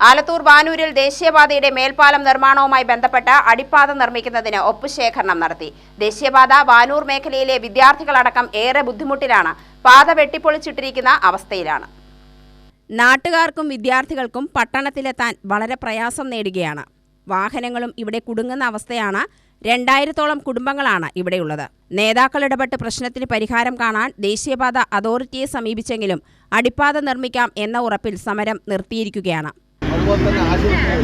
ആലത്തൂർ വാനൂരിൽ ദേശീയപാതയുടെ മേൽപ്പാലം നിർമ്മാണവുമായി ബന്ധപ്പെട്ട് അടിപ്പാത നിർമ്മിക്കുന്നതിന് ഒപ്പുശേഖരണം നടത്തി. ദേശീയപാത വാനൂർ മേഖലയിലെ വിദ്യാർത്ഥികളടക്കം ഏറെ ബുദ്ധിമുട്ടിലാണ്. പാത വെട്ടിപ്പൊളിച്ചിട്ടിരിക്കുന്ന അവസ്ഥയിലാണ്. നാട്ടുകാർക്കും വിദ്യാർത്ഥികൾക്കും പട്ടണത്തിലെത്താൻ വളരെ പ്രയാസം നേടുകയാണ്. വാഹനങ്ങളും ഇവിടെ കുടുങ്ങുന്ന അവസ്ഥയാണ്. രണ്ടായിരത്തോളം കുടുംബങ്ങളാണ് ഇവിടെയുള്ളത്. നേതാക്കൾ ഇടപെട്ട് പ്രശ്നത്തിന് പരിഹാരം കാണാൻ ദേശീയപാത അതോറിറ്റിയെ സമീപിച്ചെങ്കിലും അടിപ്പാത നിർമ്മിക്കാം എന്ന ഉറപ്പിൽ സമരം നിർത്തിയിരിക്കുകയാണ്. അതുപോലെ തന്നെ ആശുപത്രികൾ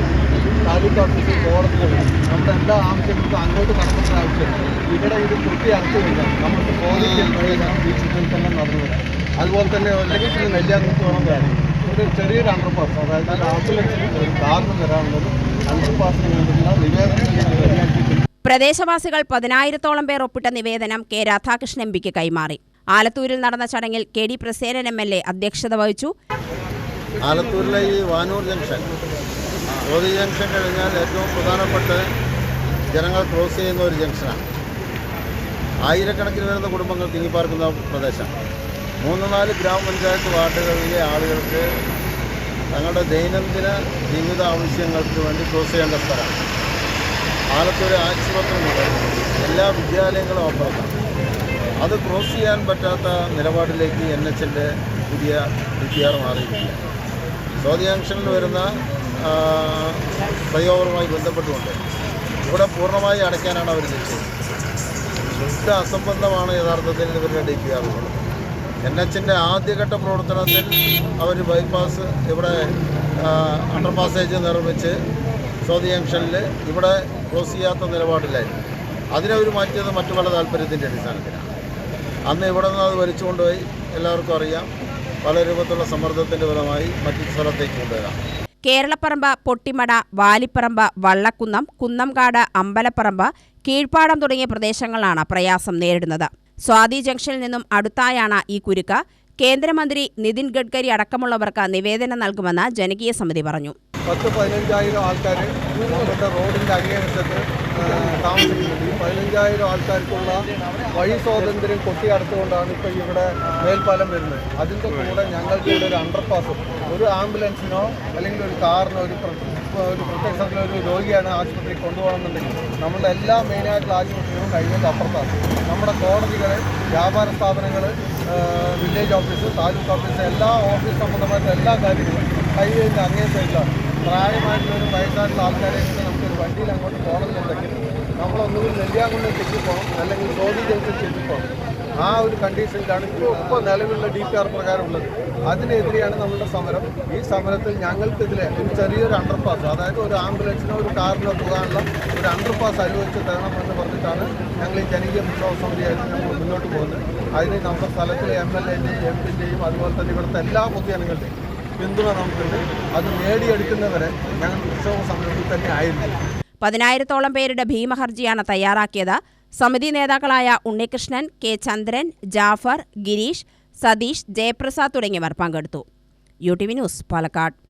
താലൂക്ക് ഓഫീസ് കോടതികൾ നമ്മുടെ എല്ലാ ആവശ്യങ്ങൾക്കും അങ്ങോട്ട് നടത്തേണ്ട ആവശ്യമുണ്ട് ഇവിടെ ഇത് കഴിഞ്ഞാൽ നമുക്ക് പോലീസ് ഈ ചിത്രം തന്നെ നടന്നത് അതുപോലെ തന്നെ അല്ലെങ്കിൽ പിന്നെ വേണം കാര്യം ഒരു ചെറിയൊരു അണ്ടർപാസ് അതായത് ഒരു ആംബുലൻസിന് ഒരു കാറിന് വരാനുള്ളത് അണ്ടർപാസിന് വേണ്ടിയുള്ള നിവേദനം പ്രദേശവാസികൾ പതിനായിരത്തോളം പേർ ഒപ്പിട്ട നിവേദനം കെ രാധാകൃഷ്ണൻ എം പിക്ക് കൈമാറി. ആലത്തൂരിൽ നടന്ന ചടങ്ങിൽ K D Prasenan M L A അധ്യക്ഷത വഹിച്ചു. ആലത്തൂരിലെ ഈ വാനൂർ ജംഗ്ഷൻ. ഗോതി ജംഗ്ഷൻ കഴിഞ്ഞാൽ ഏറ്റവും പ്രധാനപ്പെട്ട ജനങ്ങൾ ക്രോസ് ചെയ്യുന്ന ഒരു ജംഗ്ഷനാണ്. ആയിരക്കണക്കിന് വരുന്ന കുടുംബങ്ങൾ തിങ്ങിപ്പാർക്കുന്ന പ്രദേശം. മൂന്ന് നാല് ഗ്രാമപഞ്ചായത്ത് വാർഡുകളിലെ ആളുകൾക്ക് തങ്ങളുടെ ദൈനംദിന ജീവിത ആവശ്യങ്ങൾക്ക് വേണ്ടി ക്രോസ് ചെയ്യേണ്ട സ്ഥലമാണ്. ആലത്തൂർ ആശുപത്രി മുതൽ എല്ലാ വിദ്യാലയങ്ങളും അപ്പുറത്താണ്. അത് ക്രോസ് ചെയ്യാൻ പറ്റാത്ത നിലപാടിലേക്ക് എൻ എച്ചിന്റെ പുതിയ വിദ്യാർ മാറിയിട്ടില്ല സൗദി ജംഗ്ഷനിൽ വരുന്ന ഫ്ലൈ ഓവറുമായി ബന്ധപ്പെട്ടുകൊണ്ട് ഇവിടെ പൂർണമായി അടയ്ക്കാനാണ് അവർ നിശ്ചയിച്ചത്. ശുദ്ധ അസംബന്ധമാണ് യഥാർത്ഥത്തിൽ ഇവരുടെ ഡി പി ആറുകൾ എൻ എച്ചിന്റെ ആദ്യഘട്ട പ്രവർത്തനത്തിൽ അവർ ബൈപ്പാസ് ഇവിടെ അണ്ടർ പാസേജ് നിർമ്മിച്ച് സൗദി ജംഗ്ഷനിൽ ഇവിടെ ക്ലോസ് ചെയ്യാത്ത നിലപാടിലായിരുന്നു. അതിനവർ മാറ്റിയത് മറ്റു പല താല്പര്യത്തിന്റെ അടിസ്ഥാനത്തിലാണ്. അന്ന് ഇവിടെ നിന്ന് അത് വലിച്ചു കൊണ്ടുപോയി എല്ലാവർക്കും അറിയാം. പല രൂപത്തിലുള്ള സമ്മർദ്ദത്തിന്റെ ഫലമായി മറ്റു സ്ഥലത്തേക്ക് കൊണ്ടുവരാം. കേരളപ്പറമ്പ് പൊട്ടിമട വാലിപ്പറമ്പ് വള്ളക്കുന്നം കുന്നംകാട് അമ്പലപ്പറമ്പ് കീഴ്പ്പാടം തുടങ്ങിയ പ്രദേശങ്ങളാണ് പ്രയാസം നേരിടുന്നത്. സ്വാതി ജംഗ്ഷനിൽ നിന്നും അടുത്തായാണ് ഈ കുരുക്ക്. കേന്ദ്രമന്ത്രി നിതിൻ ഗഡ്കരി അടക്കമുള്ളവർക്ക് നിവേദനം നൽകുമെന്ന് ജനകീയ സമിതി പറഞ്ഞു. പത്ത് പതിനഞ്ചായിരം ആൾക്കാർ നമ്മുടെ റോഡിന്റെ അങ്ങേയറ്റത്ത് താമസിക്കുന്നുണ്ട്. ഈ പതിനഞ്ചായിരം ആൾക്കാർക്കുള്ള വഴി സ്വാതന്ത്ര്യം കൊട്ടിയടച്ചുകൊണ്ടാണ് ഇപ്പോൾ ഇവിടെ മേൽപ്പാലം വരുന്നത്. അതിന്റെ കൂടെ ഞങ്ങൾക്ക് ഇവിടെ ഒരു അണ്ടർപാസും ഒരു ആംബുലൻസിനോ അല്ലെങ്കിൽ ഒരു കാറിനോ ഒരു ഒരു പ്രത്യേക ഒരു രോഗിയാണ് ആശുപത്രിയിൽ കൊണ്ടുപോകണമെന്നുണ്ടെങ്കിൽ നമ്മുടെ എല്ലാ മെയിനായിട്ടുള്ള ആശുപത്രികളും കഴിഞ്ഞത് അപ്പുറത്താണ്. നമ്മുടെ കോടതികൾ വ്യാപാര സ്ഥാപനങ്ങൾ വില്ലേജ് ഓഫീസ് താലൂക്ക് ഓഫീസ് എല്ലാ ഓഫീസ് സംബന്ധമായിട്ടുള്ള എല്ലാ കാര്യങ്ങളും ഹൈവേന്റെ അങ്ങേ സൈഡിലാണ് പ്രായമായിട്ടുള്ള ഒരു വയസ്സായിട്ടുള്ള ആൾക്കാരെ കൊണ്ട് നമുക്കൊരു വണ്ടിയിൽ അങ്ങോട്ട് പോകണമെന്നുണ്ടെങ്കിൽ നമ്മളൊന്നുകിൽ നെല്ലിയാങ്കുണ്ട് പോകണം. അല്ലെങ്കിൽ സോദി ജംഗ്ഷൻ പോകണം. ആ ഒരു കണ്ടീഷനിലാണ് ഇപ്പോൾ നിലവിലുള്ള ഡി പി ആർ പ്രകാരമുള്ളത്. അതിനെതിരെയാണ് നമ്മുടെ സമരം. ഈ സമരത്തിൽ ഞങ്ങൾക്കെതിരെ ഒരു ചെറിയൊരു അണ്ടർപാസ് അതായത് ഒരു ആംബുലൻസിനോ ഒരു കാറിനോ പോകാനുള്ള ഒരു അണ്ടർപാസ് അനുവദിച്ച് തരണം എന്ന് പറഞ്ഞിട്ടാണ് ഞങ്ങൾ ഈ ജനകീയ വിപ്ലവ സമിതിയായിട്ട് ഞങ്ങൾ മുന്നോട്ട് പോകുന്നത്. അതിന് നമ്മുടെ സ്ഥലത്തിലെ എം എൽ എന്റെയും എം പിന്റെയും അതുപോലെ തന്നെ ഇവിടുത്തെ എല്ലാ പൊതുജനങ്ങളുടെയും പിന്തുണ നമുക്കുണ്ട്. അത് നേടിയെടുക്കുന്നവരെ ഞങ്ങൾ ഉത്സവ സമരത്തിൽ തന്നെ ആയിരുന്നു. പതിനായിരത്തോളം പേരുടെ ഭീമഹർജിയാണ് തയ്യാറാക്കിയത്. സമിതി നേതാക്കളായ ഉണ്ണികൃഷ്ണൻ കെ ചന്ദ്രൻ ജാഫർ ഗിരീഷ് സതീഷ് ജയപ്രസാദ് തുടങ്ങിയവർ പങ്കെടുത്തു. U T V news Palakkad.